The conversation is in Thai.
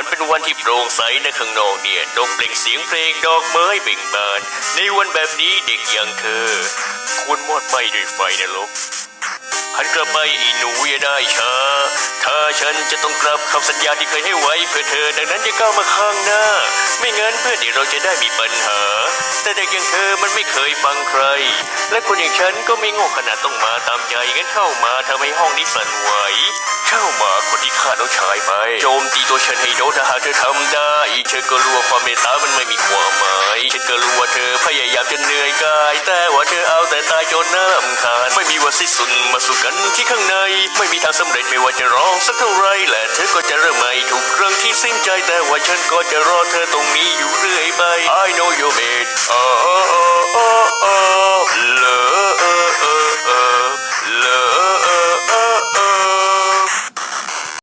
มันเป็นวันที่โปร่งใสในข้างนอกเนี่ยนกเปล่งเสียงเพลงดอกไม้เบ่งบาน ในวันแบบนี้เด็กอย่างเธอควรมอดไหม้ด้วยไฟนะลูกหันกลับไปอีหนูอย่าได้ช้าถ้าฉันจะต้องกลับคำสัญญาที่เคยให้ไว้เพื่อเธอ ดังนั้นอย่าก้าวมาข้างหน้า ไม่งั้นเพื่อนเดี๋ยวเราจะได้มีปัญหา แต่เด็กอย่างเธอมันไม่เคยฟังใคร และคนอย่างฉันก็ไม่โง่ขนาดต้องมาตาม ใจงั้นเข้ามาทำให้ห้องนี้สั่นไหวเข้ามาคนที่ฆ่าน้องชายไป โจมตีตัวฉันให้โดนถ้าหากเธอทำได้เธอก็รู้ว่าความเมตตามันไม่มีความหมายฉันก็รู้ว่าเธอพยายามจะเหนื่อยกาย แต่ว่าเธอเอาแต่ตายจนน้ำขาดไม่มีวันสิ้นสุดมาสู่กันที่ข้างใน ไม่มีทางสำเร็จไม่ว่าจะร้องสักเท่าไรและเธอก็จะเริ่มใหม่ทุกครั้งที่สิ้นใจแต่ว่าฉันก็จะรอเธอตรงนี้อยู่เรื่อยไป I know you made oh